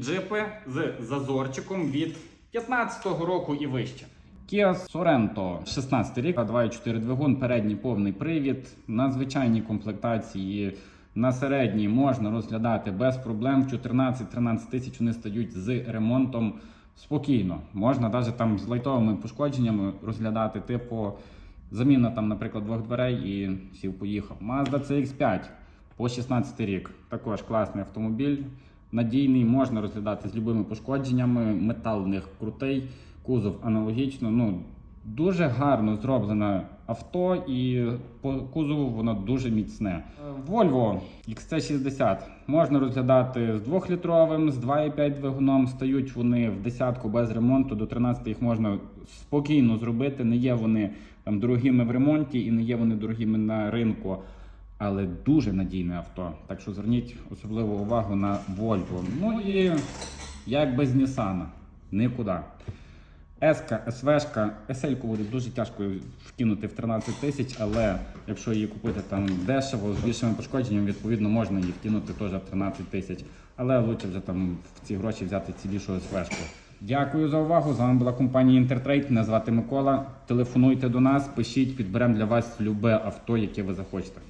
джипи з зазорчиком від 15-го року і вище. Kia Sorento 16 рік, 2.4 двигун, передній повний привід, на звичайній комплектації. На середній можна розглядати без проблем. 14-13 тисяч вони стають з ремонтом спокійно. Можна навіть там з лайтовими пошкодженнями розглядати, типу заміна там, наприклад, двох дверей і сів поїхав. Mazda CX5 по 16 рік. Також класний автомобіль. Надійний, можна розглядати з любими пошкодженнями. Метал в них крутий, кузов аналогічно. Ну, дуже гарно зроблене авто, і по кузову воно дуже міцне. Volvo XC60 можна розглядати з 2-літровим, з 2,5 двигуном. Стають вони в десятку без ремонту. До 13 їх можна спокійно зробити. Не є вони там дорогими в ремонті і не є вони дорогими на ринку. Але дуже надійне авто. Так що зверніть особливу увагу на Volvo. Ну і як без Nissan, нікуди. Еска, СВшка, SL-ку буде дуже тяжко вкинути в 13 тисяч, але якщо її купити там дешево, з більшими пошкодженнями, відповідно можна її вкинути теж в 13 тисяч. Але лучше вже там в ці гроші взяти цілішу СВшку. Дякую за увагу. З вами була компанія Інтертрейд. Мене звати Микола. Телефонуйте до нас, пишіть, підберемо для вас любе авто, яке ви захочете.